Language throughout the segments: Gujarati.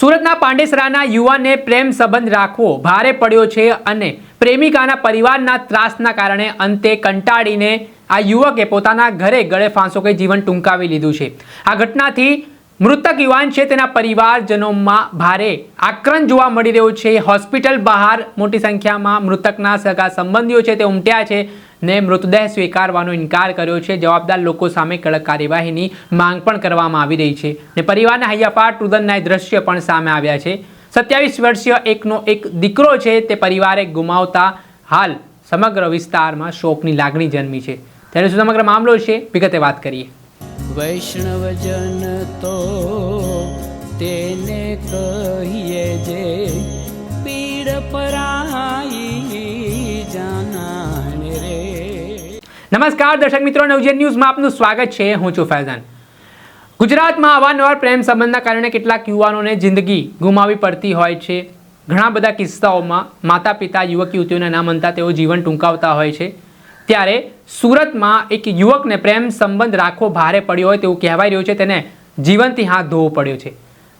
સુરતના પાંડેસરાના યુવાનને પ્રેમ સંબંધ રાખવો ભારે પડ્યો છે અને પ્રેમિકાના પરિવારના ત્રાસના કારણે અંતે કંટાળીને આ યુવકે પોતાના ઘરે ગળે ફાંસો કે જીવન ટૂંકાવી લીધું છે. આ ઘટનાથી મૃતક યુવાન છે તેના પરિવારજનોમાં ભારે આક્રંદ જોવા મળી રહ્યો છે. હોસ્પિટલ બહાર મોટી સંખ્યામાં મૃતકના સગા સંબંધીઓ છે તે ઉમટ્યા છે. ને મૃતદેહ સ્વીકારવાનો ઇનકાર કર્યો છે. જવાબદાર લોકો સામે કડક કાર્યવાહીની માંગ પણ કરવામાં આવી રહી છે ને પરિવારના હૈયાપાટ રુદનના દ્રશ્ય પણ સામે આવ્યા છે. સત્યાવીસ વર્ષીય એકનો એક દીકરો છે તે પરિવારે ગુમાવતા હાલ સમગ્ર વિસ્તારમાં શોકની લાગણી જન્મી છે. ત્યારે શું સમગ્ર મામલો છે? વિગતે વાત કરીએ. વૈષ્ણવજન તો તેને કહીએ જે પીડ પરાઈ નમસ્કાર, દર્શક મિત્રો, નવજીવન ન્યૂઝમાં આપનું સ્વાગત છે. હું છું ફૈઝાન. ગુજરાતમાં અવારનવાર પ્રેમ સંબંધના કારણે કેટલાક યુવાનોને જિંદગી ગુમાવી પડતી હોય છે. ઘણા બધા કિસ્સાઓમાં માતા પિતા યુવક યુવતીઓના નામ અનતા તેઓ જીવન ટૂંકાવતા હોય છે. ત્યારે સુરતમાં એક યુવકને પ્રેમ સંબંધ રાખવો ભારે પડ્યો હોય તેવું કહેવાય રહ્યું છે. તેને જીવનથી હાથ ધોવો પડ્યો છે.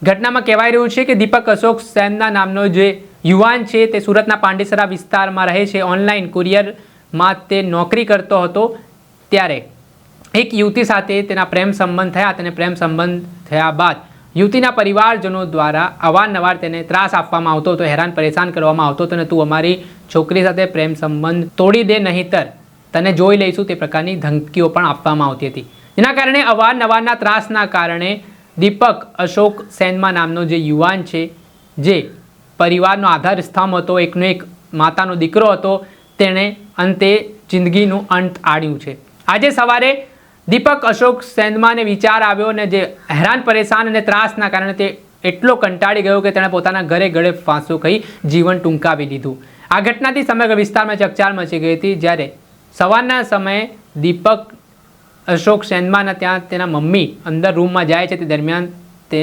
ઘટનામાં કહેવાઈ રહ્યું છે કે દીપક અશોક સેનના નામનો જે યુવાન છે તે સુરતના પાંડેસરા વિસ્તારમાં રહે છે. ઓનલાઈન કુરિયરમાં તે નોકરી કરતો હતો ત્યારે. એક યુવતી સાથે તેના પ્રેમ સંબંધ થયા. તેને પ્રેમ સંબંધ થયા બાદ યુવતીના પરિવારજનો દ્વારા અવારનવાર તેને ત્રાસ આપવામાં આવતો હતો, હેરાન પરેશાન કરવામાં આવતો હતો અને તું અમારી છોકરી સાથે પ્રેમ સંબંધ તોડી દે, નહીંતર તને જોઈ લઈશું, તે પ્રકારની ધમકીઓ પણ આપવામાં આવતી હતી. જેના કારણે અવારનવારના ત્રાસના કારણે દીપક અશોક સેનમાં નામનો જે યુવાન છે, જે પરિવારનો આધાર સ્તંભ હતો, એકનો એક માતાનો દીકરો હતો તેણે અંતે જિંદગીનું અંત આણ્યું છે. આજે સવારે દીપક અશોક સેંધમાને વિચાર આવ્યો અને જે હેરાન, પરેશાન અને ત્રાસના કારણે તે એટલો કંટાળી ગયો કે તેણે પોતાના ઘરે ગળે ફાંસો કહી જીવન ટૂંકાવી લીધું. આ ઘટનાથી સમગ્ર વિસ્તારમાં ચકચાર મચી ગઈ હતી. જ્યારે સવારના સમયે દીપક અશોક સેનમાના ત્યાં તેના મમ્મી અંદર રૂમમાં જાય છે, તે દરમિયાન તે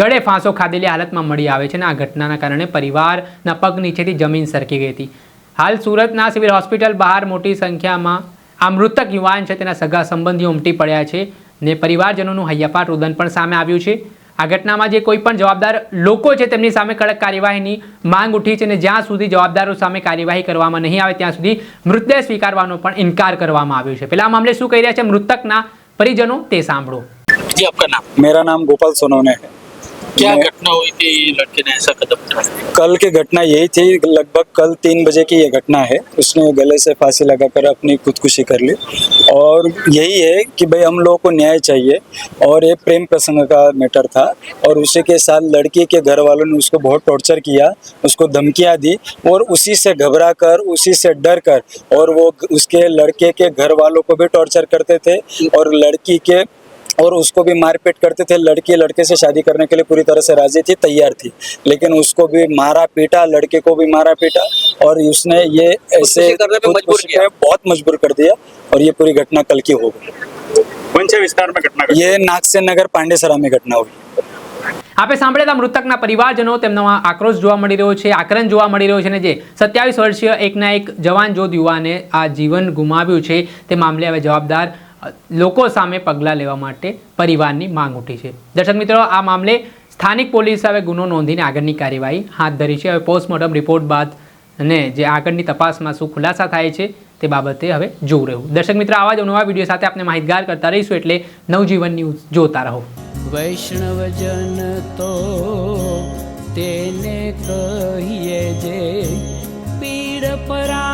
ગળે ફાંસો ખાધેલી હાલતમાં મળી આવે છે અને આ ઘટનાના કારણે પરિવારના પગ નીચેથી જમીન સરકી ગઈ હતી. હાલ સુરતના સિવિલ હોસ્પિટલ બહાર મોટી સંખ્યામાં આ મૃતક યુવાન છે તેના સગા સંબંધીઓ ઉમટી પડ્યા છે ને પરિવારજનોનું હૈયાપાટ રુદન પણ સામે આવ્યું છે. આ ઘટનામાં જે કોઈ પણ જવાબદાર લોકો છે તેમની સામે કડક કાર્યવાહીની માંગ ઉઠી છે અને જ્યાં સુધી જવાબદારો સામે કાર્યવાહી કરવામાં નહીં આવે ત્યાં સુધી મૃતદેહ સ્વીકારવાનો પણ ઇનકાર કરવામાં આવ્યો છે. પેલા મામલે શું કહી રહ્યા છે મૃતકના પરિજનો તે સાંભળો. મેરા નામ ગોપાલ સોનોને क्या घटना हुई थी लड़के ने ऐसा कदम उठाया? कल की घटना यही थी लगभग कल तीन बजे की ये घटना है। उसने गले से फांसी लगाकर अपनी खुदकुशी कर ली। और यही है कि भाई हम लोगों को न्याय चाहिए और ये प्रेम प्रसंग का मैटर था और उसी के साथ लड़की के घर वालों ने उसको बहुत टॉर्चर किया उसको धमकियाँ दी और उसी से घबरा कर उसी से डर कर और वो उसके लड़के के घर वालों को भी टॉर्चर करते थे और लड़की के और उसको भी मारपीट करते थे लड़की लड़के से शादी करने के लिए पूरी तरह से राजी थी तैयार थी लेकिन उसको भी मारा पीटा लड़के को भी मारा पीटा और उसने ये ऐसे खुदकुशी करने पे मजबूर खुदकुशी किया। पे बहुत मजबूर कर दिया और ये पूरी घटना कल की हो गई कौन से विस्तार में घटना घटी? ये नागसेन नगर पांडेसरा में घटना हुई આપણે સાંભળેલા મૃતકના પરિવારજનો તેમનો આ આક્રોશ જોવા મળી રહ્યો છે આક્રંદ જોવા મળી રહ્યો છે અને જે સત્યાવીસ વર્ષીય એકના એક જવાન જોધ યુવાને આ જીવન ગુમાવ્યું છે તે મામલે હવે જવાબદાર અ, લોકો સામે પગલાં લેવા માટે પરિવારની માંગ ઉઠી છે. દર્શક મિત્રો, આ મામલે સ્થાનિક પોલીસે હવે ગુનો નોંધીને આગળની કાર્યવાહી હાથ ધરી છે. હવે પોસ્ટમોર્ટમ રિપોર્ટ બાદ અને જે આગળની તપાસમાં શું ખુલાસા થાય છે તે બાબતે હવે જોવું રહ્યું. દર્શક મિત્રો, આવા જ નવા વીડિયો સાથે આપણે માહિતગાર કરતા રહીશું એટલે નવજીવન ન્યૂઝ જોતા રહો. વૈષ્ણવજન તો તેને કહીએ જે પીડ પરાઈ